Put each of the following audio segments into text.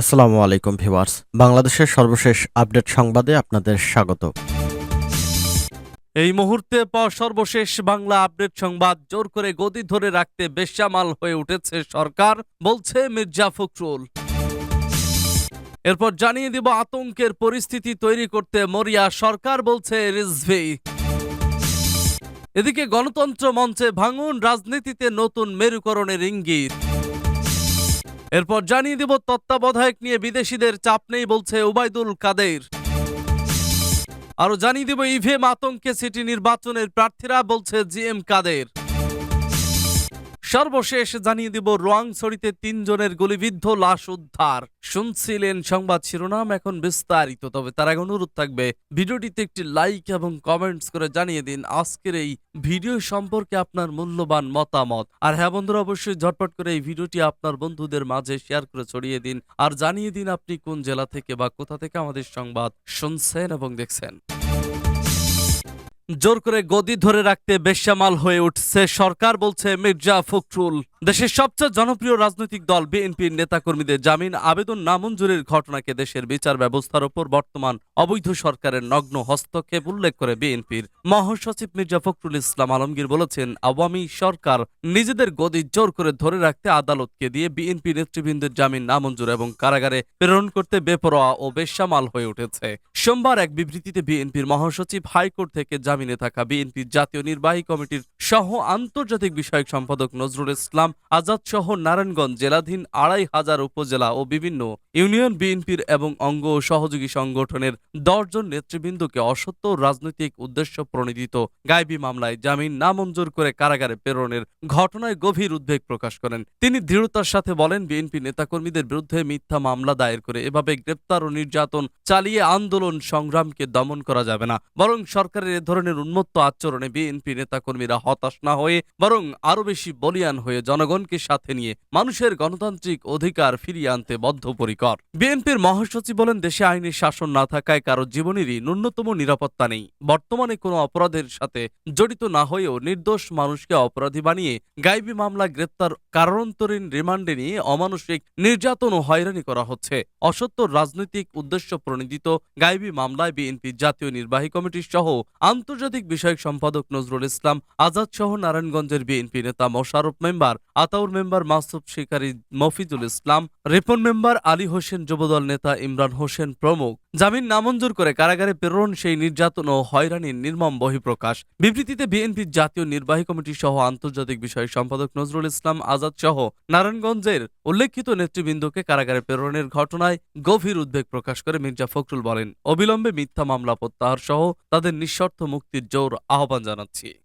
আসসালামু আলাইকুম ভিউয়ার্স। বাংলাদেশের সর্বশেষ আপডেট সংবাদে আপনাদের স্বাগত। এই মুহূর্তে পাওয়া সর্বশেষ বাংলা আপডেট সংবাদ, জোর করে গদি ধরে রাখতে বেশ্যামাল হয়ে উঠেছে সরকার, বলছে মির্জা ফখরুল। এরপর জানিয়ে দিব আতঙ্কের পরিস্থিতি তৈরি করতে মরিয়া সরকার, বলছে রিজভি। এদিকে গণতন্ত্র মঞ্চে ভাঙুন, রাজনীতিতে নতুন মেরুকরণের ইঙ্গিত। এরপর জানিয়ে দিব তত্ত্বাবধায়ক নিয়ে বিদেশিদের চাপ নেই বলছে ওবায়দুল কাদের। আরও জানিয়ে দিব ইভিএম আতঙ্কে সিটি নির্বাচনের প্রার্থীরা বলছে জি এম কাদের। সর্বশেষ জানিয়ে দিব, রোয়াংছড়িতে তিনজনের গুলিবিদ্ধ লাশ উদ্ধার। শুনছিলেন সংবাদ শিরোনাম, এখন বিস্তারিত। তবে তার আগে অনুরোধ থাকবে, ভিডিওটিতে একটি লাইক এবং কমেন্টস করে জানিয়ে দিন, আজকের এই ভিডিও সম্পর্কে আপনার মূল্যবান মতামত। আর হ্যাঁ বন্ধুরা, অবশ্যই ঝটপট করে এই ভিডিওটি আপনার বন্ধুদের মাঝে শেয়ার করে ছড়িয়ে দিন। আর জানিয়ে দিন আপনি কোন জেলা থেকে বা কোথা থেকে আমাদের সংবাদ শুনছেন এবং দেখছেন। জোর করে গদি ধরে রাখতে বেশ্যামাল হয়ে উঠছে সরকার বলছে মির্জা ফখরুল। দেশের সবচেয়ে জনপ্রিয় রাজনৈতিক দল বিএনপির নেতাকর্মীদের জামিন, আবেদন নামঞ্জুরির ঘটনাকে দেশের বিচার ব্যবস্থার ওপর বর্তমান অবৈধ সরকারের নগ্ন হস্তক্ষেপ উল্লেখ করে বিএনপির মহাসচিব মির্জা ফখরুল ইসলাম আলমগীর বলেছেন, আওয়ামী সরকার নিজেদের গদি জোর করে ধরে রাখতে আদালতকে দিয়ে বিএনপি নেতৃবৃন্দের জামিন নামঞ্জুর এবং কারাগারে প্রেরণ করতে বেপরোয়া ও বেশ্যামাল হয়ে উঠেছে। সোমবার এক বিবৃতিতে বিএনপির মহাসচিব হাইকোর্ট থেকে জামিনে থাকা বিএনপির জাতীয় নির্বাহী কমিটির সহ আন্তর্জাতিক বিষয়ক সম্পাদক নজরুল ইসলাম আজাদ সহ নারায়ণগঞ্জ জেলাধীন আড়াই হাজার উপজেলা ও বিভিন্ন ইউনিয়ন বিএনপির এবং অঙ্গ ও সহযোগী সংগঠনের দশজন নেতৃবৃন্দকে অসত্য রাজনৈতিক উদ্দেশ্য প্রণোদিত গায়েবী মামলায় জামিন নামঞ্জুর করে কারাগারে প্রেরণের ঘটনায় গভীর উদ্বেগ প্রকাশ করেন। তিনি দৃঢ়তার সাথে বলেন, বিএনপি নেতাকর্মীদের বিরুদ্ধে মিথ্যা মামলা দায়ের করে এভাবে গ্রেপ্তার ও নির্যাতন চালিয়ে আন্দোলন সংগ্রামকে দমন করা যাবে না। বরং সরকারের এ ধরনের উন্মত্ত আচরণে বিএনপি নেতাকর্মীরা হতাশ না হয়ে, বরং আরও বেশি বলিয়ান হয়ে জনগণকে সাথে নিয়ে মানুষের গণতান্ত্রিক অধিকার ফিরিয়ে আনতে বদ্ধপরিকর। বিএনপির মহাসচিব বলেন, দেশে আইনি শাসন না থাকায় কারও জীবনেরই ন্যূনতম নিরাপত্তা নেই। বর্তমানে কোনো অপরাধের সাথে জড়িত না হয়েও নির্দোষ মানুষকে অপরাধী বানিয়ে গাইবী মামলা, গ্রেপ্তার কারণন্তরীণ রিমান্ডে নিয়ে অমানসিক নির্যাতন ও হয়রানি করা হচ্ছে। অসত্য রাজনৈতিক উদ্দেশ্য প্রণোদিত গাইবী মামলায় বিএনপি জাতীয় নির্বাহী কমিটির সহ আন্তর্জাতিক বিষয়ক সম্পাদক নজরুল ইসলাম আজাদ সহ নারায়ণগঞ্জের বিএনপি নেতা Mosharraf member Ataur member Masud Shikari Mofizul Islam, Ripon member Ali Hossain Jubodal নেতা ইমরান হোসেন প্রমুখ। জামিন নামঞ্জুর করে কারাগারে প্রেরণ সেই নির্যাতন ও হয়রানির নির্মম বহিঃপ্রকাশ। বিবৃতিতে বিএনপির জাতীয় নির্বাহী কমিটি সহ আন্তর্জাতিক বিষয় সম্পাদক নজরুল ইসলাম আজাদ সহ নারায়ণগঞ্জের উল্লেখিত নেতৃবৃন্দকে কারাগারে প্রেরণের ঘটনায় গভীর উদ্বেগ প্রকাশ করে মির্জা ফখরুল বলেন। অবিলম্বে মিথ্যা মামলা প্রত্যাহার সহ তাদের নিঃশর্ত মুক্তির জোর আহ্বান জানাচ্ছি।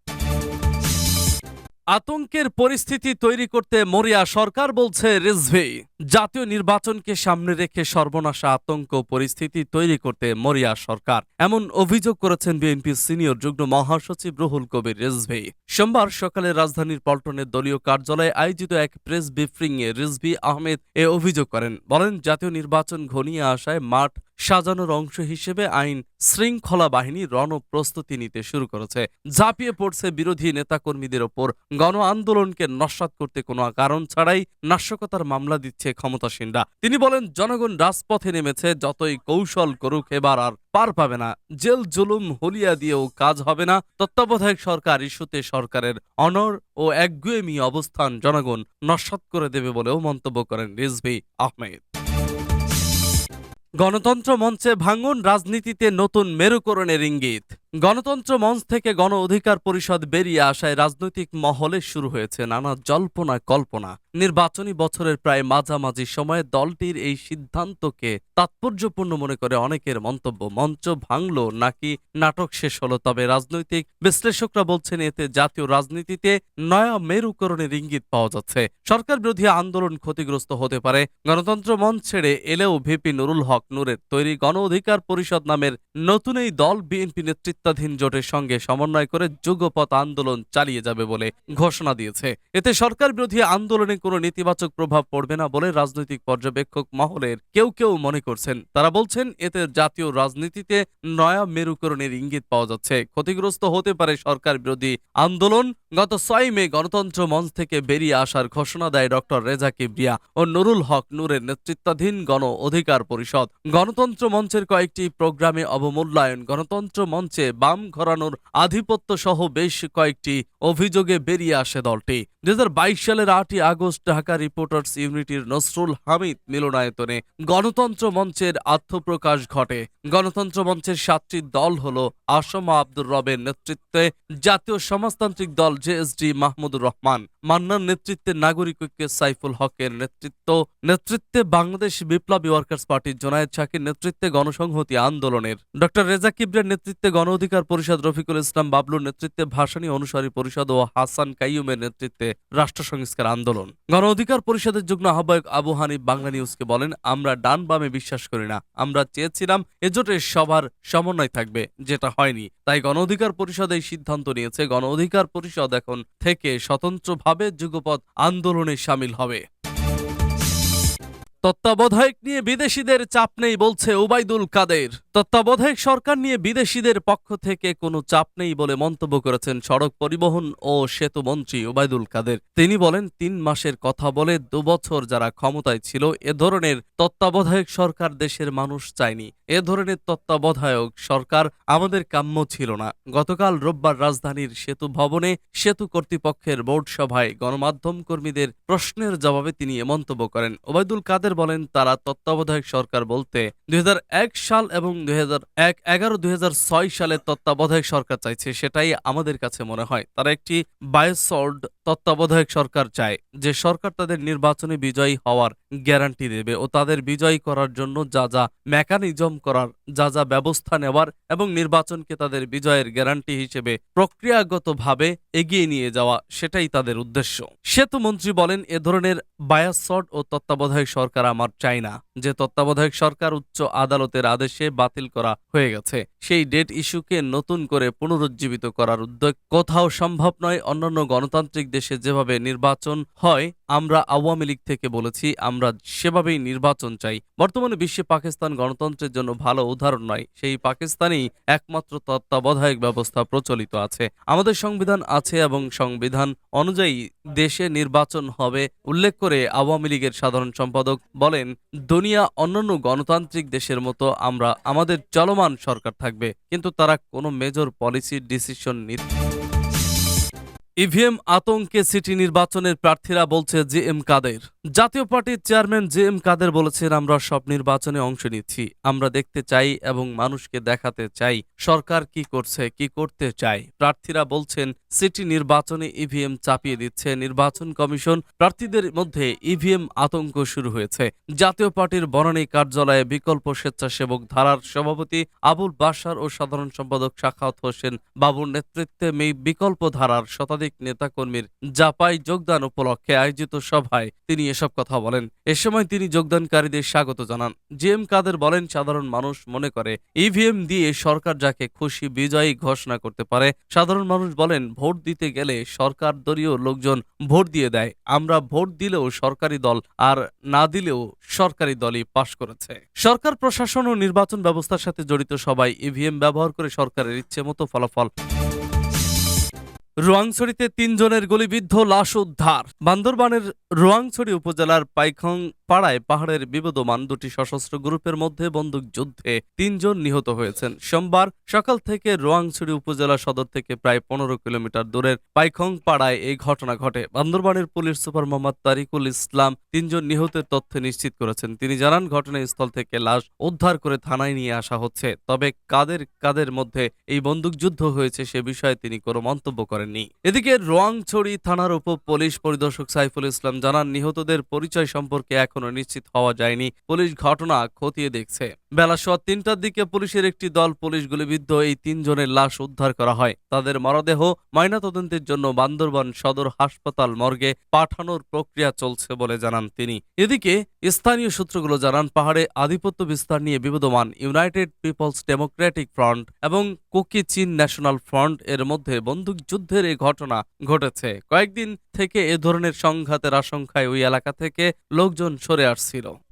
আতঙ্কের পরিস্থিতি তৈরি করতে মরিয়া সরকার বলছে রিজভি। জাতীয় নির্বাচনকে সামনে রেখে সর্বনাশা আতঙ্ক পরিস্থিতি তৈরি করতে মরিয়া সরকার। এমন অভিযোগ করেছেন বিএনপির সিনিয়র যুগ্ম মহাসচিব রুহুল কবির রিজভি। সোমবার সকালে রাজধানীর পল্টনের দলীয় কার্যালয়ে আয়োজিত এক প্রেস ব্রিফিং এ রিজভি আহমেদ এ অভিযোগ করেন। বলেন, জাতীয় নির্বাচন ঘনিয়ে আসায় মাঠ সাজানোর অংশ হিসেবে আইন শৃঙ্খলা বাহিনী রণ প্রস্তুতি নিতে শুরু করেছে। ঝাঁপিয়ে পড়ছে বিরোধী নেতাকর্মীদের ওপর। গণ আন্দোলনকে নস্বাত করতে কোনো কারণ ছাড়াই নাশকতার মামলা দিচ্ছে ক্ষমতাসীনরা তিনি বলেন, জনগণ রাজপথে নেমেছে, যতই কৌশল করুক এবার আর পার পাবে না। জেল, জুলুম, হলিয়া দিয়েও কাজ হবে না। তত্ত্বাবধায়ক সরকার ইস্যুতে সরকারের অনর ও একগুয়েমি অবস্থান জনগণ নস্বাত করে দেবে বলেও মন্তব্য করেন রিজভি আহমেদ। গণতন্ত্র মঞ্চে ভাঙন রাজনীতিতে নতুন মেরুকরণের ইঙ্গিত। গণতন্ত্র মঞ্চ থেকে গণ অধিকার পরিষদ বেরিয়ে আসায় রাজনৈতিক মহলে শুরু হয়েছে নানা জল্পনা কল্পনা। নির্বাচনী বছরের প্রায় মাঝামাঝি সময়ে দলটির এই সিদ্ধান্তকে তাৎপর্যপূর্ণ মনে করে অনেকের মন্তব্য, মঞ্চ ভাঙল নাকি নাটক শেষ হলো? তবে রাজনৈতিক বিশ্লেষকরা বলছেন, এতে জাতীয় রাজনীতিতে নয়া মেরুকরণের ইঙ্গিত পাওয়া যাচ্ছে। সরকার বিরোধী আন্দোলন ক্ষতিগ্রস্ত হতে পারে। গণতন্ত্র মঞ্চ ছেড়ে এলেও ভিপি নুরুল হক নূরের তৈরি গণ অধিকার পরিষদ নামের নতুন এই দল বিএনপি নেতৃত্ব নেতৃত্বাধীন জোটের সঙ্গে সমন্বয় করে যুগপথ আন্দোলন চালিয়ে যাবে বলে ঘোষণা দিয়েছে। এতে সরকার বিরোধী আন্দোলনে কোনো নেতিবাচক প্রভাব পড়বে না বলে রাজনৈতিক পর্যবেক্ষক মহলের কেউ কেউ মনে করছেন। তারা বলছেন, এতে জাতীয় রাজনীতিতে নয়া মেরুকরণের ইঙ্গিত পাওয়া যাচ্ছে। ক্ষতিগ্রস্ত হতে পারে সরকার বিরোধী আন্দোলন। গত ছয় মে গণতন্ত্র মঞ্চ থেকে বেরিয়ে আসার ঘোষণা দেয় ডক্টর রেজা কিবরিয়া ও নুরুল হক নূরের নেতৃত্বাধীন গণ অধিকার পরিষদ। গণতন্ত্র মঞ্চের কয়েকটি প্রোগ্রামে অবমূল্যায়ন। গণতন্ত্র মঞ্চে বাম ঘরানোর আধিপত্য সহ বেশ কয়েকটি অভিযোগে বেরিয়ে আসে দলটি। দু সালের আটই আগস্ট ঢাকা রিপোর্টার্স ইউনিটির নসরুল হামিদ মিলনায়তনে গণতন্ত্র মঞ্চের আত্মপ্রকাশ ঘটে। গণতন্ত্র মঞ্চের সাতটি দল হল আসম আব্দুর রবের নেতৃত্বে জাতীয় সমাজতান্ত্রিক দল জেএসডি মাহমুদুর রহমান মান্নার নেতৃত্বে নাগরিক ঐক্যের সাইফুল হকের নেতৃত্ব, নেতৃত্বে বাংলাদেশ বিপ্লবী ওয়ার্কার্স পার্টির জোনায়েদ শাকির নেতৃত্বে গণসংহতি আন্দোলনের। ডক্টর রেজা কিবরের নেতৃত্বে গণ অধিকার পরিষদ রফিকুল ইসলাম বাবলুর নেতৃত্বে ভাসানী অনুসারী পরিষদ ও হাসান কাইয়ুমের নেতৃত্বে রাষ্ট্র সংস্কার আন্দোলন। গণ অধিকার পরিষদের যুগ্ম আহ্বায়ক আবু হানিফ বাংলা নিউজকে বলেন, আমরা ডান বামে বিশ্বাস করি না। আমরা চেয়েছিলাম এজোটের সবার সমন্বয় থাকবে, যেটা হয়নি। তাই গণ অধিকার পরিষদ এই সিদ্ধান্ত নিয়েছে। গণ অধিকার পরিষদ এখন থেকে স্বতন্ত্রভাবে যুগপৎ আন্দোলনে সামিল হবে। তত্ত্বাবধায়ক নিয়ে বিদেশিদের চাপ নেই বলছে ওবায়দুল কাদের। তত্ত্বাবধায়ক সরকার নিয়ে বিদেশিদের পক্ষ থেকে কোনো চাপ নেই বলে মন্তব্য করেছেন সড়ক পরিবহন ও সেতু মন্ত্রী ওবায়দুল কাদের। তিনি বলেন, তিন মাসের কথা বলে দুবছর যারা ক্ষমতায় ছিল, এ ধরনের তত্ত্বাবধায়ক সরকার দেশের মানুষ চায়নি। এ ধরনের তত্ত্বাবধায়ক সরকার আমাদের কাম্য ছিল না। গতকাল রোববার রাজধানীর সেতু ভবনে সেতু কর্তৃপক্ষের বোর্ড সভায় গণমাধ্যম কর্মীদের প্রশ্নের জবাবে তিনি এ মন্তব্য করেন। ওবায়দুল কাদের বলেন, তারা তত্ত্বাবধায়ক সরকার বলতে দুই হাজার এক সাল এবং এক, এগারো দুই সালের তত্ত্বাবধায়ক সরকার চাইছে, সেটাই আমাদের কাছে মনে হয়। তারা একটি বায়োসল্ড তত্ত্বাবধায়ক সরকার চায়, যে সরকার তাদের নির্বাচনে বিজয়ী হওয়ার গ্যারান্টি দেবে ও তাদের বিজয়ী করার জন্য যা যা মেকানিজম করার, যা যা ব্যবস্থা নেওয়ার এবং নির্বাচনকে তাদের বিজয়ের গ্যারান্টি হিসেবে প্রক্রিয়াগতভাবে এগিয়ে নিয়ে যাওয়া, সেটাই তাদের উদ্দেশ্য। সেতু মন্ত্রী বলেন, এ ধরনের বায়াসড ও তত্ত্বাবধায়ক সরকার আমার চাই না। যে তত্ত্বাবধায়ক সরকার উচ্চ আদালতের আদেশে বাতিল করা হয়ে গেছে। সেই ডেট ইস্যুকে নতুন করে পুনরুজ্জীবিত করার উদ্যোগ কোথাও সম্ভব নয়। অন্যান্য গণতান্ত্রিক দেশে যেভাবে নির্বাচন হয় আমরা আওয়ামী লীগ থেকে বলেছি, আমরা সেভাবেই নির্বাচন চাই। বর্তমানে বিশ্বে পাকিস্তান গণতন্ত্রের জন্য ভালো উদাহরণ নয়। সেই পাকিস্তানেই একমাত্র তত্ত্বাবধায়ক ব্যবস্থা প্রচলিত আছে। আমাদের সংবিধান আছে এবং সংবিধান অনুযায়ী দেশে নির্বাচন হবে, উল্লেখ করে আওয়ামী লীগের সাধারণ সম্পাদক বলেন, দুনিয়া অন্যান্য গণতান্ত্রিক দেশের মতো, আমরা, আমাদের চলমান সরকার থাকবে। কিন্তু তারা কোনো মেজর পলিসি ডিসিশন নিতে ইভিএম আতঙ্কে সিটি নির্বাচনের প্রার্থীরা বলছে জে এম কাদের। জাতীয় পার্টির চেয়ারম্যান জে এম কাদের বলেছেন, আমরা সব নির্বাচনে অংশ নিচ্ছি। আমরা দেখতে চাই এবং মানুষকে দেখাতে চাই সরকার কি করছে, কি করতে চায়। প্রার্থীরা বলছেন, সিটি নির্বাচনে ইভিএম চাপিয়ে দিচ্ছে। নির্বাচন কমিশন প্রার্থীদের মধ্যে ইভিএম আতঙ্ক শুরু হয়েছে। জাতীয় পার্টির বনানী কার্যালয়ে বিকল্প স্বেচ্ছাসেবক ধারার সভাপতি আবুল বাসার ও সাধারণ সম্পাদক শাখাওয়াত হোসেন বাবুর নেতৃত্বে এই বিকল্প ধারার শতাধিক নেতাকর্মীর জাপাই যোগদান উপলক্ষে আয়োজিত সভায় তিনি এসব কথা বলেন। এ সময় তিনি যোগদানকারীদের স্বাগত জানান। জি এম কাদের বলেন, সাধারণ মানুষ মনে করে, ইভিএম দিয়ে সরকার যাকে খুশি বিজয়ী ঘোষণা করতে পারে, সাধারণ মানুষ বলেন, ভোট দিতে গেলে সরকার দলীয় লোকজন ভোট দিয়ে দেয়। আমরা ভোট দিলেও সরকারি দল আর না দিলেও সরকারি দলই পাশ করেছে। সরকার, প্রশাসন ও নির্বাচন ব্যবস্থার সাথে জড়িত সবাই ইভিএম ব্যবহার করে সরকারের ইচ্ছে মতো ফলাফল রোয়াংছড়িতে তিনজনের গুলিবিদ্ধ লাশ উদ্ধার। বান্দরবানের রোয়াংছড়ি উপজেলার পাইখং পাড়ায় পাহাড়ের বিবদমান দুটি সশস্ত্র গ্রুপের মধ্যে বন্দুক যুদ্ধে তিনজন নিহত হয়েছেন। সোমবার সকাল থেকে রোয়াংছড়ি উপজেলা সদর থেকে প্রায় পনেরো কিলোমিটার দূরের পাইখং পাড়ায় এই ঘটনা ঘটে। বান্দরবানের পুলিশ সুপার মোহাম্মদ তারিকুল ইসলাম তিনজন নিহতের তথ্য নিশ্চিত করেছেন। তিনি জানান, ঘটনাস্থল থেকে লাশ উদ্ধার করে থানায় নিয়ে আসা হচ্ছে। তবে কাদের কাদের মধ্যে এই বন্দুকযুদ্ধ হয়েছে সে বিষয়ে তিনি কোনো মন্তব্য করেননি। এদিকে রোয়াংছড়ি থানার উপ পুলিশ পরিদর্শক সাইফুল ইসলাম জানান, নিহতদের পরিচয় সম্পর্কে এখনও নিশ্চিত হওয়া যায়নি। পুলিশ ঘটনা খতিয়ে দেখছে। বেলা সোয়া তিনটার দিকে পুলিশের একটি দল পুলিশ গুলিবিদ্ধ এই তিনজনের লাশ উদ্ধার করা হয়। তাদের মরদেহ ময়নাতদন্তের জন্য বান্দরবান সদর হাসপাতাল মর্গে পাঠানোর প্রক্রিয়া চলছে বলে জানান তিনি। এদিকে স্থানীয় সূত্রগুলো জানান, পাহাড়ে আধিপত্য বিস্তার নিয়ে বিবদমান ইউনাইটেড পিপলস ডেমোক্রেটিক ফ্রন্ট এবং কুকি চীন ন্যাশনাল ফ্রন্ট এর মধ্যে বন্দুকযুদ্ধের এই ঘটনা ঘটেছে। কয়েকদিন থেকে এ ধরনের সংঘাতের আশঙ্কায় ওই এলাকা থেকে লোকজন সরে আসছিল।